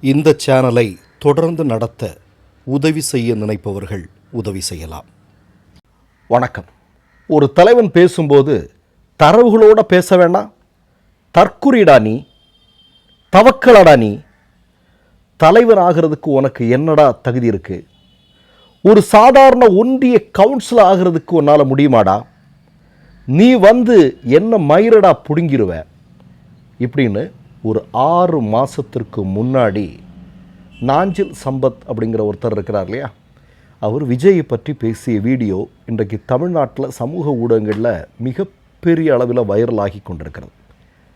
இந்த சேனலை தொடர்ந்து நடத்த உதவி செய்ய நினைப்பவர்கள் உதவி செய்யலாம். வணக்கம். ஒரு தலைவன் பேசும்போது தரவுகளோட பேச வேண்டாம் தற்குறிடா நீ. தவக்கலடா நீ. தலைவன் ஆகிறதுக்கு உனக்கு என்னடா தகுதி இருக்கு? ஒரு சாதாரண ஒன்றிய கவுன்சில் ஆகிறதுக்கு உன்னால் முடியுமாடா? நீ வந்து என்ன மயிரடா புடுங்கிடுவ இப்படின்னு ஒரு ஆறு மாதத்திற்கு முன்னாடி நாஞ்சில் சம்பத் அப்படிங்கிற ஒருத்தர் இருக்கிறார் இல்லையா? அவர் விஜயை பற்றி பேசிய வீடியோ இன்றைக்கு தமிழ்நாட்டில் சமூக ஊடகங்களில் மிகப்பெரிய அளவில் வைரலாகி கொண்டிருக்கிறது.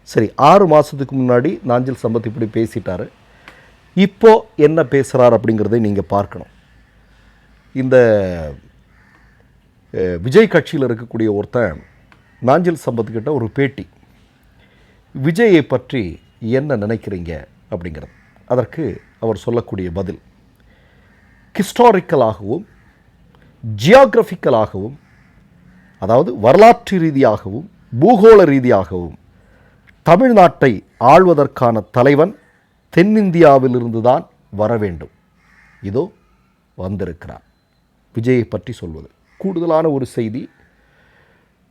சரி ஆறு மாதத்துக்கு முன்னாடி நாஞ்சில் சம்பத் இப்படி பேசிட்டார். இப்போ என்ன பேசுகிறார் அப்படிங்கிறதை நீங்கள் பார்க்கணும். இந்த விஜய் கட்சியில் இருக்கக்கூடிய ஒருத்தன் நாஞ்சில் சம்பத் கிட்ட ஒரு பேட்டி. விஜயை பற்றி என்ன நினைக்கிறீங்க அப்படிங்கிறது. அதற்கு அவர் சொல்லக்கூடிய பதில் ஹிஸ்டாரிக்கலாகவும் ஜியாகிரபிக்கலாகவும் அதாவது வரலாற்று ரீதியாகவும் பூகோள ரீதியாகவும் தமிழ்நாட்டை ஆள்வதற்கான தலைவன் தென்னிந்தியாவிலிருந்து தான் வர வேண்டும். இதோ வந்திருக்கிறார். விஜயை பற்றி சொல்வது. கூடுதலான ஒரு செய்தி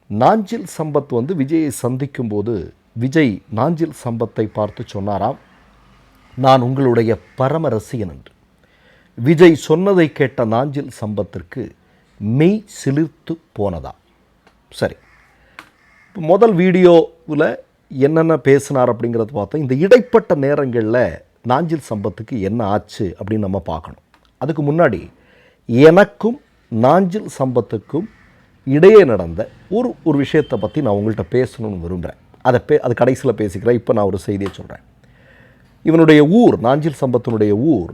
நாஞ்சில் சம்பத் வந்து விஜயை சந்திக்கும்போது விஜய் நாஞ்சில் சம்பத்தை பார்த்து சொன்னாராம் நான் உங்களுடைய பரம ரசிகன் என்று விஜய் சொன்னதை கேட்ட நாஞ்சில் சம்பத்திற்கு மெய் சிலிர்த்து போனதா? சரி. முதல் வீடியோவில் என்னென்ன பேசினார் அப்படிங்கிறத பார்த்தோம். இந்த இடைப்பட்ட நேரங்களில் நாஞ்சில் சம்பத்துக்கு என்ன ஆச்சு அப்படின்னு நம்ம பார்க்கணும். அதுக்கு முன்னாடி எனக்கும் நாஞ்சில் சம்பத்துக்கும் இடையே நடந்த ஒரு ஒரு விஷயத்தை பற்றி நான் உங்கள்கிட்ட பேசணும்னு விரும்புகிறேன் அதை பே அது கடைசியில் பேசிக்கிறேன். இப்போ நான் ஒரு செய்தியை சொல்கிறேன் இவனுடைய ஊர் நாஞ்சில் சம்பத்தினுடைய ஊர்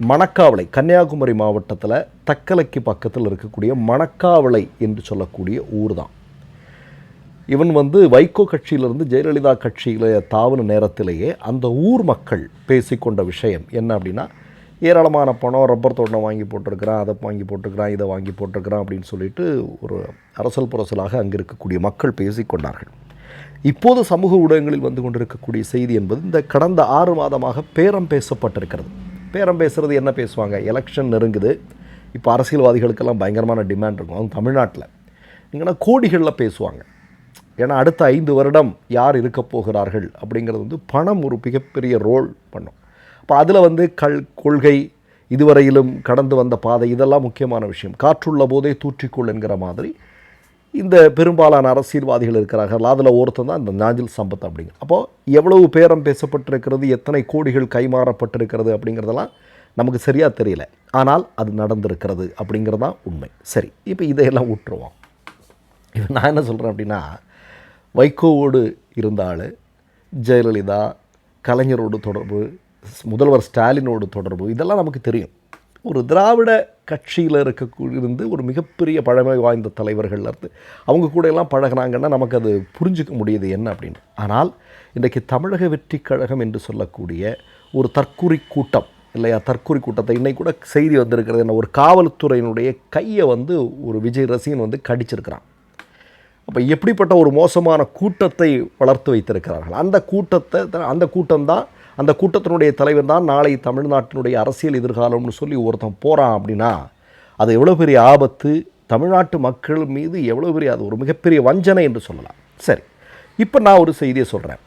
மணக்காவளை கன்னியாகுமரி மாவட்டத்தில் தக்கலைக்கு பக்கத்தில் இருக்கக்கூடிய மணக்காவளை என்று சொல்லக்கூடிய ஊர் தான் இவன் வந்து வைகோ கட்சியிலிருந்து ஜெயலலிதா கட்சியில் தாவின நேரத்திலேயே அந்த ஊர் மக்கள் பேசிக்கொண்ட விஷயம் என்ன அப்படின்னா ஏராளமான பணம் ரப்பர் தோட்டம் வாங்கி போட்டிருக்கிறான் அதை வாங்கி போட்டிருக்கிறான் இதை வாங்கி போட்டிருக்கிறான் அப்படின்னு சொல்லிட்டு ஒரு அரசல் புரசலாக அங்கே இருக்கக்கூடிய மக்கள் பேசிக்கொண்டார்கள். இப்போது சமூக ஊடகங்களில் வந்து கொண்டிருக்கக்கூடிய செய்தி என்பது இந்த கடந்த ஆறு மாதமாக பேரம் பேசப்பட்டிருக்கிறது. பேரம் பேசுகிறது என்ன பேசுவாங்க? எலெக்ஷன் நெருங்குது. இப்போ அரசியல்வாதிகளுக்கெல்லாம் பயங்கரமான டிமாண்ட் இருக்கும். அதுவும் தமிழ்நாட்டில். நீங்கன்னா கோடிகளில் பேசுவாங்க. ஏன்னா அடுத்த ஐந்து வருடம் யார் இருக்க போகிறார்கள் அப்படிங்கிறது வந்து பணம் ஒரு மிகப்பெரிய ரோல் பண்ணும். அப்போ அதில் வந்து கல் கொள்கை இதுவரையிலும் கடந்து வந்த பாதை இதெல்லாம் முக்கியமான விஷயம். காற்றுள்ள போதே தூற்றிக்கொள் என்கிற மாதிரி இந்த பெரும்பாலான அரசியல்வாதிகள் இருக்கிறார்கள். அதில் ஒருத்தன் தான் இந்த நாஞ்சில் சம்பத் அப்படிங்க. அப்போது எவ்வளவு பேரம் பேசப்பட்டிருக்கிறது எத்தனை கோடிகள் கைமாறப்பட்டிருக்கிறது அப்படிங்கிறதெல்லாம் நமக்கு சரியாக தெரியல. ஆனால் அது நடந்திருக்கிறது அப்படிங்கிறது தான் உண்மை. சரி இப்போ இதையெல்லாம் விட்டுருவோம் இப்போ நான் என்ன சொல்கிறேன் அப்படின்னா வைகோவோடு இருந்தால் ஜெயலலிதா கலைஞரோடு தொடர்பு முதல்வர் ஸ்டாலினோடு தொடர்பு இதெல்லாம் நமக்கு தெரியும். ஒரு திராவிட கட்சியில் இருக்க இருந்து ஒரு மிகப்பெரிய பழமை வாய்ந்த தலைவர்கள்ல இருந்து அவங்க கூட எல்லாம் பழகினாங்கன்னா நமக்கு அது புரிஞ்சுக்க முடியுது என்ன அப்படின்னு. ஆனால் இன்றைக்கு தமிழக வெற்றி கழகம் என்று சொல்லக்கூடிய ஒரு தற்குறி கூட்டம் இல்லையா? தற்கூரி கூட்டத்தை இன்னைக்கு கூட செய்தி வந்திருக்கிறது என்ன? ஒரு காவல்துறையினுடைய கையை வந்து ஒரு விஜய் ரசிகன் வந்து கடிச்சிருக்கிறான். அப்போ எப்படிப்பட்ட ஒரு மோசமான கூட்டத்தை வளர்த்து வைத்திருக்கிறார்கள்? அந்த கூட்டத்தை அந்த கூட்டம்தான் அந்த கூட்டத்தினுடைய தலைவர் தான் நாளை தமிழ்நாட்டினுடைய அரசியல் எதிர்காலம்னு சொல்லி ஒருத்தன் போகிறான் அப்படின்னா அது எவ்வளோ பெரிய ஆபத்து? தமிழ்நாட்டு மக்கள் மீது எவ்வளோ பெரிய அது ஒரு மிகப்பெரிய வஞ்சனை என்று சொல்லலாம். சரி இப்போ நான் ஒரு செய்தியை சொல்கிறேன்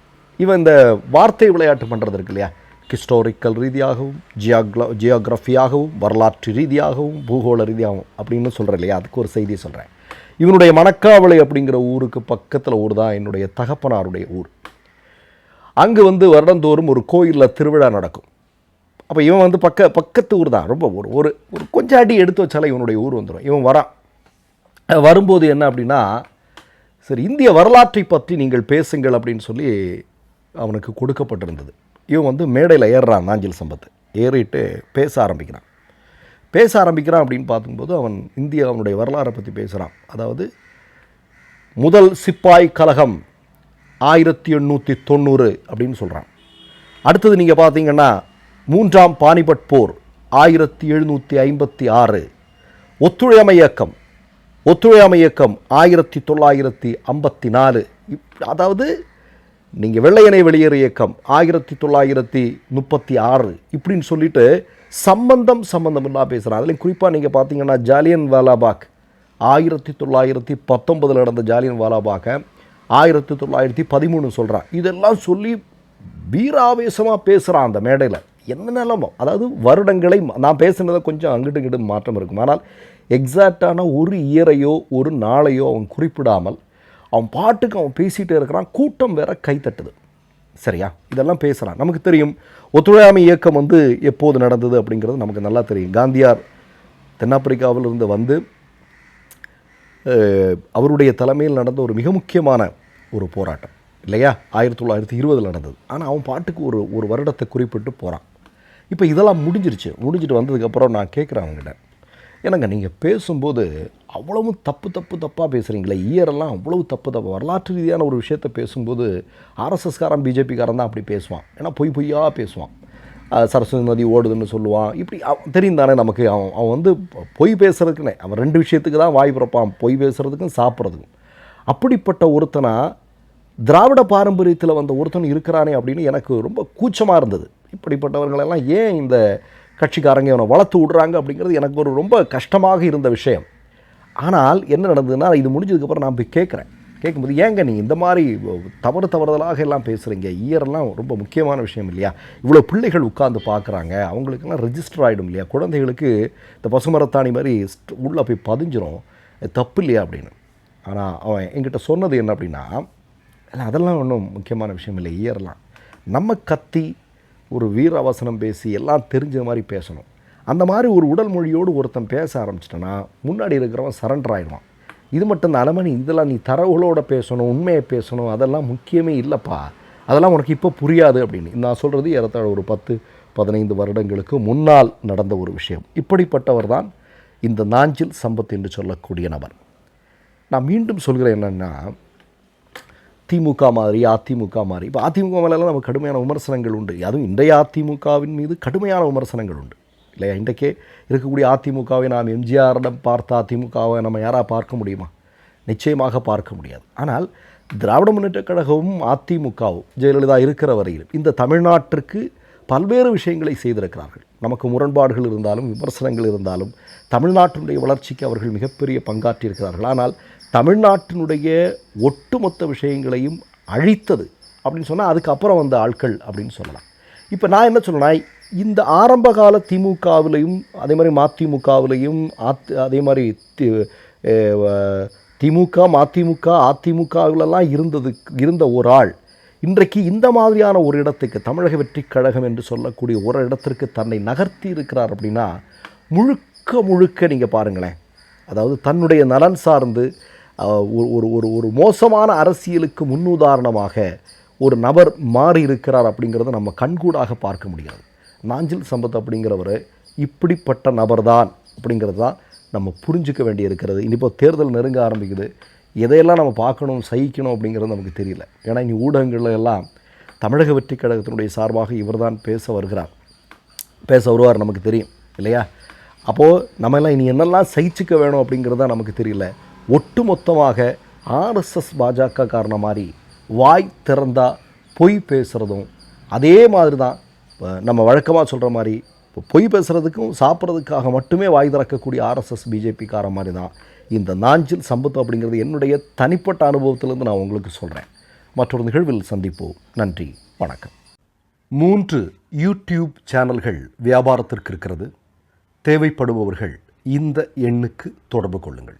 இவன் இந்த வார்த்தை விளையாட்டு பண்ணுறது இருக்கு இல்லையா? ஹிஸ்டாரிக்கல் ரீதியாகவும் ஜியாக்ல ஜியோகிராஃபியாகவும் வரலாற்று ரீதியாகவும் பூகோள ரீதியாகவும் அப்படின்னு சொல்கிறேன் இல்லையா? அதுக்கு ஒரு செய்தியை சொல்கிறேன் இவனுடைய மணக்காவளை அப்படிங்கிற ஊருக்கு பக்கத்தில் ஊர் தான் என்னுடைய தகப்பனாருடைய ஊர். அங்கே வந்து வருடந்தோறும் ஒரு கோயிலில் திருவிழா நடக்கும். அப்போ இவன் வந்து பக்க பக்கத்து ஊர் தான். ரொம்ப ஒரு ஒரு ஒரு கொஞ்சம் அடி எடுத்து வச்சாலே இவனுடைய ஊர் வந்துடும் இவன் வரான். வரும்போது என்ன அப்படின்னா சரி இந்திய வரலாற்றை பற்றி நீங்கள் பேசுங்கள் அப்படின்னு சொல்லி அவனுக்கு கொடுக்கப்பட்டிருந்தது. இவன் வந்து மேடையில் ஏறுறான் நாஞ்சில் சம்பத்து. ஏறிட்டு பேச ஆரம்பிக்கிறான். பேச ஆரம்பிக்கிறான் அப்படின்னு பார்க்கும்போது அவன் இந்திய அவனுடைய வரலாறை பற்றி பேசுகிறான் அதாவது முதல் சிப்பாய் கழகம் ஆயிரத்தி எண்ணூற்றி தொண்ணூறு அப்படின்னு சொல்கிறான் அடுத்தது நீங்கள் பார்த்தீங்கன்னா மூன்றாம் பானிபட் போர் ஆயிரத்தி எழுநூற்றி ஐம்பத்தி ஆறு ஒத்துழையாமை இயக்கம் ஒத்துழையாமை இயக்கம் ஆயிரத்தி தொள்ளாயிரத்தி ஐம்பத்தி நாலு. அதாவது நீங்கள் வெள்ளையனை வெளியேறு இயக்கம் ஆயிரத்தி தொள்ளாயிரத்தி முப்பத்தி ஆறு இப்படின்னு சொல்லிட்டு சம்பந்தம் சம்பந்தம் இல்லாமல் பேசுகிறான் அதுலேயும் குறிப்பாக நீங்கள் பார்த்தீங்கன்னா ஜாலியன் வாலாபாக் ஆயிரத்தி தொள்ளாயிரத்தி பத்தொன்பதில் நடந்த ஜாலியன் வாலாபாக்கை ஆயிரத்தி தொள்ளாயிரத்தி பதிமூணு சொல்கிறான் இதெல்லாம் சொல்லி வீராவேசமாக பேசுகிறான் அந்த மேடையில். என்ன நிலமோ? அதாவது வருடங்களை நான் பேசுனதை கொஞ்சம் அங்கிட்டு இங்கிட்டு மாற்றம் இருக்கும். ஆனால் எக்ஸாக்டான ஒரு இயரையோ ஒரு நாளையோ அவன் குறிப்பிடாமல் அவன் பாட்டுக்கு அவன் பேசிகிட்டே இருக்கிறான். கூட்டம் வேற கைத்தட்டுது சரியா? இதெல்லாம் பேசுகிறான் நமக்கு தெரியும் ஒத்துழையாமை இயக்கம் வந்து எப்போது நடந்தது அப்படிங்கிறது நமக்கு நல்லா தெரியும். காந்தியார் தென்னாப்பிரிக்காவில் இருந்து வந்து அவருடைய தலைமையில் நடந்த ஒரு மிக முக்கியமான ஒரு போராட்டம் இல்லையா? ஆயிரத்தி தொள்ளாயிரத்தி இருபதில் நடந்தது. ஆனால் அவன் பாட்டுக்கு ஒரு ஒரு வருடத்தை குறிப்பிட்டு போகிறான் இப்போ இதெல்லாம் முடிஞ்சிருச்சு. முடிஞ்சிட்டு வந்ததுக்கப்புறம் நான் கேட்குறேன் அவங்ககிட்ட என்னங்க நீங்கள் பேசும்போது அவ்வளவும் தப்பு தப்பு தப்பாக பேசுகிறீங்களே இயரெல்லாம் அவ்வளவு தப்பு தப்பு. வரலாற்று ரீதியான ஒரு விஷயத்தை பேசும்போது ஆர்எஸ்எஸ்காரன் பிஜேபிக்காரன் தான் அப்படி பேசுவான். ஏன்னா பொய் பொய்யாக பேசுவான். சரஸ்வதி நதி ஓடுதுன்னு சொல்லுவான். இப்படி அவன் தெரியும் தானே நமக்கு. அவன் அவன் வந்து பொய் பேசுகிறதுக்குன்னே அவன் ரெண்டு விஷயத்துக்கு தான் வாய் பிறப்பான். பொய் பேசுகிறதுக்கும் சாப்பிட்றதுக்கும். அப்படிப்பட்ட ஒருத்தனா திராவிட பாரம்பரியத்தில் வந்த ஒருத்தன் இருக்கிறானே அப்படின்னு எனக்கு ரொம்ப கூச்சமாக இருந்தது. இப்படிப்பட்டவர்களெல்லாம் ஏன் இந்த கட்சிக்காரங்க இவனை வளர்த்து விடுறாங்க அப்படிங்கிறது எனக்கு ஒரு ரொம்ப கஷ்டமாக இருந்த விஷயம். ஆனால் என்ன நடந்ததுன்னா இது முடிஞ்சதுக்கப்புறம் நான் போய் கேட்குறேன். கேட்கும்போது ஏங்க நீ இந்த மாதிரி தவறு தவறுதலாக எல்லாம் பேசுகிறீங்க இயரெல்லாம் ரொம்ப முக்கியமான விஷயம் இல்லையா? இவ்வளோ பிள்ளைகள் உட்காந்து பார்க்குறாங்க. அவங்களுக்கெல்லாம் ரெஜிஸ்டர் ஆகிடும் இல்லையா? குழந்தைகளுக்கு இந்த பசுமரத்தாணி மாதிரி உள்ளே போய் பதிஞ்சிரும். தப்பு இல்லையா? அப்படின்னு. ஆனால் அவன் என்கிட்ட சொன்னது என்ன அப்படின்னா இல்லை அதெல்லாம் ஒன்றும் முக்கியமான விஷயம் இல்லை ஏறலாம். நம்ம கத்தி ஒரு வீரவசனம் பேசி எல்லாம் தெரிஞ்ச மாதிரி பேசணும். அந்த மாதிரி ஒரு உடல் மொழியோடு ஒருத்தன் பேச ஆரம்பிச்சிட்டனா முன்னாடி இருக்கிறவன் சரண்டர் ஆகிடுவான் இது மட்டும் தான் அலமணி இதெல்லாம் நீ தரவுகளோட பேசணும் உண்மையை பேசணும் அதெல்லாம் முக்கியமே இல்லைப்பா. அதெல்லாம் உனக்கு இப்போ புரியாது அப்படின்னு. நான் சொல்கிறது ஏறத்தாழ ஒரு பத்து பதினைந்து வருடங்களுக்கு முன்னால் நடந்த ஒரு விஷயம். இப்படிப்பட்டவர் தான் இந்த நாஞ்சில் சம்பத் என்று சொல்லக்கூடிய நபர். நான் மீண்டும் சொல்கிறேன் என்னென்னா திமுக மாதிரி அதிமுக மாதிரி. இப்போ அதிமுக மேலெல்லாம் நமக்கு கடுமையான விமர்சனங்கள் உண்டு. அதுவும் இன்றைய அதிமுகவின் மீது கடுமையான விமர்சனங்கள் உண்டு. இல்லையா? இன்றைக்கே இருக்கக்கூடிய அதிமுகவை நாம் எம்ஜிஆரிடம் பார்த்த அதிமுகவை நம்ம யாராக பார்க்க முடியுமா? நிச்சயமாக பார்க்க முடியாது. ஆனால் திராவிட முன்னேற்றக் கழகமும் அதிமுகவும் ஜெயலலிதா இருக்கிற வரையில் இந்த தமிழ்நாட்டிற்கு பல்வேறு விஷயங்களை செய்திருக்கிறார்கள். நமக்கு முரண்பாடுகள் இருந்தாலும் விமர்சனங்கள் இருந்தாலும் தமிழ்நாட்டினுடைய வளர்ச்சிக்கு அவர்கள் மிகப்பெரிய பங்காற்றியிருக்கிறார்கள். ஆனால் தமிழ்நாட்டினுடைய ஒட்டுமொத்த விஷயங்களையும் அழித்தது அப்படின்னு சொன்னால் அதுக்கப்புறம் வந்த ஆட்கள் அப்படின்னு சொல்லலாம். இப்போ நான் என்ன சொல்லணும்னா இந்த ஆரம்ப கால திமுகவிலையும் அதே மாதிரி மதிமுகவிலையும் அத் அதே மாதிரி தி- திமுக மதிமுக அதிமுகவிலெல்லாம் இருந்தது இருந்த ஒரு ஆள். இன்றைக்கு இந்த மாதிரியான ஒரு இடத்துக்கு தமிழக வெற்றி கழகம் என்று சொல்லக்கூடிய ஒரு இடத்திற்கு தன்னை நகர்த்தி இருக்கிறார் அப்படின்னா முழுக்க முழுக்க நீங்கள் பாருங்களேன். அதாவது தன்னுடைய நலன் சார்ந்து ஒரு ஒரு ஒரு ஒரு மோசமான அரசியலுக்கு முன்னுதாரணமாக ஒரு நபர் மாறி இருக்கிறார் அப்படிங்கிறத நம்ம கண்கூடாக பார்க்க முடியாது. நாஞ்சில் சம்பத் அப்படிங்கிறவர் இப்படிப்பட்ட நபர்தான் அப்படிங்கிறது தான் நம்ம புரிஞ்சுக்க வேண்டி இருக்கிறது இனிப்போ தேர்தல் நெருங்க ஆரம்பிக்குது. எதையெல்லாம் நம்ம பார்க்கணும் சகிக்கணும் அப்படிங்கிறது நமக்கு தெரியல. ஏன்னா இனி ஊடகங்கள்ல எல்லாம் தமிழக வெற்றி கழகத்தினுடைய சார்பாக இவர்தான் பேச வருகிறார். பேச வருவார் நமக்கு தெரியும் இல்லையா? அப்போது நம்ம எல்லாம் இனி என்னெல்லாம் சகிச்சுக்க வேணும் அப்படிங்கிறது தான் நமக்கு தெரியல. ஒட்டு மொத்தமாக ஆர்எஸ்எஸ் பாஜக காரண மாதிரி வாய் திறந்தா பொய் பேசுகிறதும் அதே மாதிரி தான் நம்ம வழக்கமாக சொல்கிற மாதிரி இப்போ பொய் பேசுகிறதுக்கும் சாப்பிட்றதுக்காக மட்டுமே வாய் திறக்கக்கூடிய ஆர்எஸ்எஸ் பிஜேபிக்கார மாதிரி தான் இந்த நாஞ்சில் சம்பத் அப்படிங்கிறது என்னுடைய தனிப்பட்ட அனுபவத்திலேருந்து நான் உங்களுக்கு சொல்கிறேன் மற்றொரு நிகழ்வில் சந்திப்போம். நன்றி வணக்கம். மூன்று யூடியூப் சேனல்கள் வியாபாரத்திற்கு இருக்கிறது. தேவைப்படுபவர்கள் இந்த எண்ணுக்கு தொடர்பு கொள்ளுங்கள்.